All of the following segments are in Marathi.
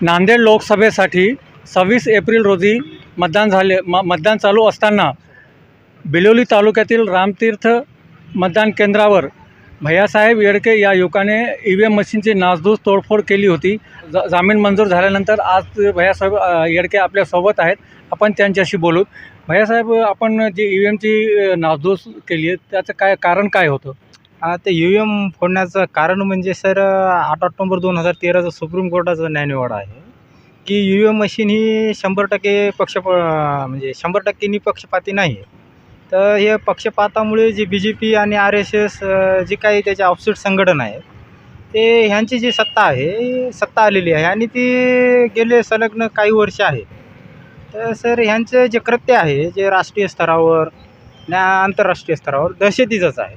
नांदेड लोकसभेसाठी सव्वीस एप्रिल रोजी मतदान झाले म मतदान चालू असताना बिलोली तालुक्यातील रामतीर्थ मतदान केंद्रावर भैयासाहेब येडके या युवकाने ई व्ही एम मशीनची नासधूस तोडफोड केली होती. ज जामीन मंजूर झाल्यानंतर आज भैयासाहेब येडके आपल्यासोबत आहेत. आपण त्यांच्याशी बोलू. भैयासाहेब आपण जी ई व्ही एमची नासधूस केली आहे त्याचं काय कारण काय होतं? ते यू एम फोडण्याचं कारण म्हणजे सर आठ ऑक्टोंबर दोन हजार तेराचं सुप्रीम कोर्टाचा न्यायनिवाडा आहे. की यू एम मशीन ही शंभर टक्के पक्षप म्हणजे शंभर टक्के निपक्षपाती नाही. आहे तर हे पक्षपातामुळे जे बी जे पी आणि आर एस एस जे काही त्याचे ऑफसेट संघटन आहे ते ह्यांची जी सत्ता आहे सत्ता आलेली आहे आणि ती गेले संलग्न काही वर्ष आहे. तर सर ह्यांचं जे कृत्य आहे जे राष्ट्रीय स्तरावर ना आंतरराष्ट्रीय स्तरावर दहशतीचंच आहे.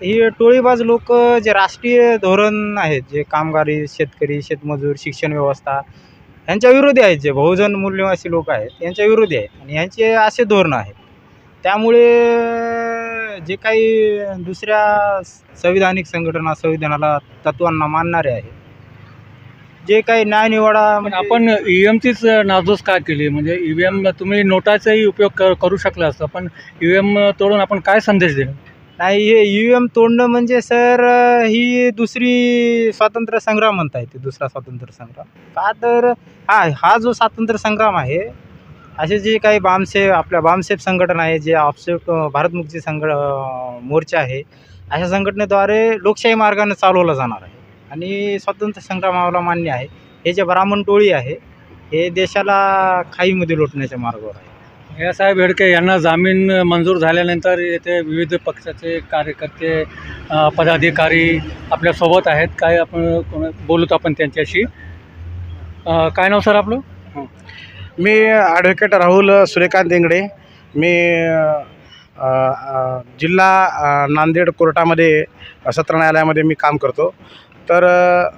ही टोळीबाज लोक जे राष्ट्रीय धोरण आहेत जे कामगारी शेतकरी शेतमजूर शिक्षण व्यवस्था यांच्या विरोधी आहेत जे बहुजन मूल्यवासी लोक आहेत यांच्या विरोधी आहेत आणि यांचे असे धोरण आहेत. त्यामुळे जे काही दुसऱ्या संविधानिक संघटना संविधानाला तत्वांना मानणारे आहेत जे काही न्यायनिवाडा म्हणजे आपण ई व्ही एमचीच नाजूस का केली? म्हणजे ई व्ही एम तुम्ही नोटाचाही उपयोग क करू शकला असता पण ई व्ही एम तोडून आपण काय संदेश दिला नाही हे यू एम तोडणं म्हणजे सर ही दुसरी स्वातंत्र्य संग्राम म्हणता येते दुसरा स्वातंत्र्य संग्राम. का तर हा हा जो स्वातंत्र्य संग्राम आहे असे जे काही बामसेफ आपल्या बामसेफ संघटना आहे जे ऑफसेफ भारतमुक्ती संघ मोर्चा आहे अशा संघटनेद्वारे लोकशाही मार्गाने चालवला जाणार आहे. आणि स्वातंत्र्य संग्रामाला मान्य आहे. हे जे ब्राह्मण टोळी आहे हे देशाला खाईमध्ये लोटण्याच्या मार्गावर आहे. भैयासाहेब हेडके यांना जामीन मंजूर झाल्यानंतर येथे विविध पक्षाचे कार्यकर्ते पदाधिकारी आपल्यासोबत आहेत. काय आपण कोण बोलूत आपण त्यांच्याशी. अ, काय नाव सर आपलं? मी ॲडव्होकेट राहुल सूर्यकांत इंगडे. मी अ, अ, जिल्हा अ, नांदेड कोर्टामध्ये सत्र न्यायालयामध्ये मी काम करतो. तर अ,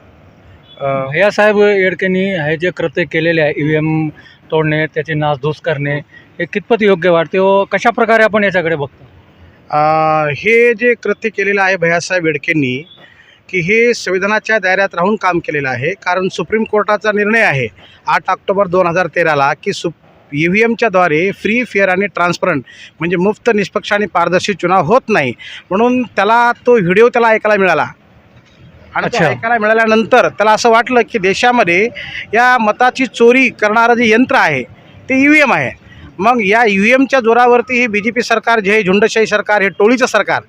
भैयासाहेब येडकेंनी हे जे कृत्य केलेले आहे ई व्ही एम तोडणे त्याची नासधूस करणे हे कितपत योग्य वाटते व कशा प्रकारे आपण याच्याकडे बघतो? हे जे कृत्य केलेलं आहे भैयासाहेब येडकेंनी की हे संविधानाच्या दायऱ्यात राहून काम केलेलं आहे. कारण सुप्रीम कोर्टाचा निर्णय आहे आठ ऑक्टोबर दोन हजार तेराला की सुप ई व्ही एमच्याद्वारे फ्री फेअर आणि ट्रान्सपरंट म्हणजे मुफ्त निष्पक्ष आणि पारदर्शी चुनाव होत नाही. म्हणून त्याला तो व्हिडिओ त्याला ऐकायला मिळाला. आणि तो अच्छा. ऐकायला मिळाल्यानंतर त्याला असं वाटलं की देशामध्ये या मताची चोरी करणारं जे यंत्र आहे ते ई व्ही एम आहे. मग या ई व्ही एमच्या जोरावरती हे बी जे पी सरकार जे हे झुंडशाही सरकार हे टोळीचं सरकार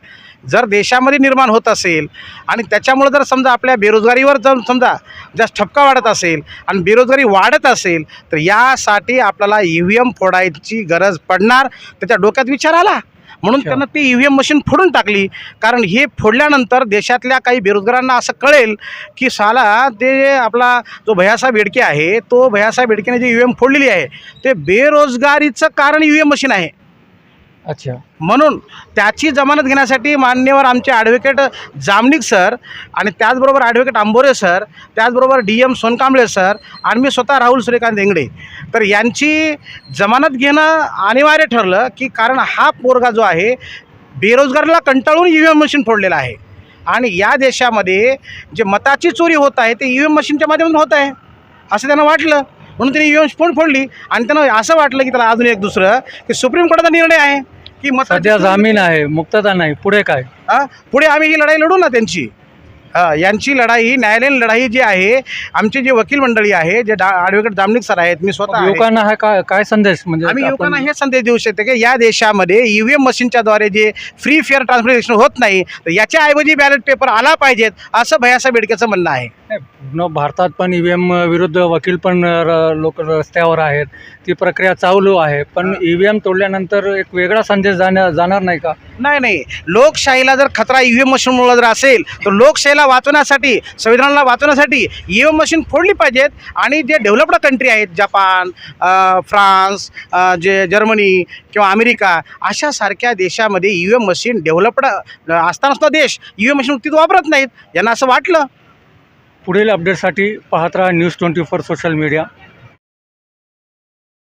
जर देशामध्ये निर्माण होत असेल आणि त्याच्यामुळं जर समजा आपल्या बेरोजगारीवर जर समजा जास्त ठपका वाढत असेल आणि बेरोजगारी वाढत असेल तर यासाठी आपल्याला ई व्ही एम फोडायची गरज पडणार? त्याच्या डोक्यात विचार आला? म्हणून. त्यांना ती ई व्ही एम मशीन फोडून टाकली कारण हे फोडल्यानंतर देशातल्या काही बेरोजगारांना असं कळेल की साला ते आपला जो भैयासाहेब बेडके आहे तो भैयासाहेब बेडकेने जी ई व्ही एम फोडलेली आहे ते बेरोजगारीचं कारण ई व्ही एम मशीन आहे अच्छा. म्हणून त्याची जमानत घेण्यासाठी मान्यवर आमचे ॲडव्होकेट जामनिक सर आणि त्याचबरोबर ॲडव्होकेट आंबोरे सर त्याचबरोबर डी एम सोनकांबळे सर आणि मी स्वतः राहुल सूर्यकांत इंगडे तर यांची जमानत घेणं अनिवार्य ठरलं की कारण हा पोरगा जो आहे बेरोजगारीला कंटाळून ई व्ही एम मशीन फोडलेला आहे. आणि या देशामध्ये जे मताची चोरी होत आहे ते ई व्ही एम मशीनच्या माध्यमातून होत आहे. असं त्यांना वाटलं. म्हणून त्यांनी ई व्ही एम फोन फोडली. आणि त्यांना असं वाटलं की त्याला अजून एक दुसरं की सुप्रीम कोर्टाचा निर्णय आहे. की मताची सध्या जामीन आहे मुक्तता नाही पुढे काय? हा? पुढे आम्ही ही लढाई लढू ना त्यांची. हा यांची लढाई न्यायालयीन लढाई जी आहे आमची जी वकील मंडळी आहे जे डा ॲडव्होकेट जामनिक सर आहेत मी स्वतः आहे. युवकांना हा काय काय संदेश? म्हणजे आम्ही आपण- युवकांना हे संदेश देऊ शकतो की या देशामध्ये ई व्ही एम मशीनच्याद्वारे जे फ्री फेअर ट्रान्सपोर्टेशन होत नाही तर याच्याऐवजी बॅलेट पेपर आला पाहिजेत असं भैयासाहेब बेडकेचं म्हणणं आहे. पूर्ण भारतात पण ई व्ही एम विरुद्ध वकील पण लोक रस्त्यावर आहेत. ती प्रक्रिया चालू आहे. पण ई व्ही एम तोडल्यानंतर एक वेगळा संदेश जाण्या जाणार नाही का? नाही नाही. लोकशाहीला जर खतरा ई व्ही एम मशीनमुळे जर असेल तर लोकशाहीला वाचवण्यासाठी संविधानाला वाचवण्यासाठी ई व्ही एम मशीन फोडली पाहिजेत. आणि जे डेव्हलप्ड कंट्री आहेत जपान फ्रान्स जे जर्मनी किंवा अमेरिका अशा सारख्या देशामध्ये E V M machine developed असताना सुद्धा देश ई व्ही एम मशीन नुकतीच वापरत नाहीत. यांना असं वाटलं. पुढील अपडेटसाठी पाहत राहा news twenty four social media.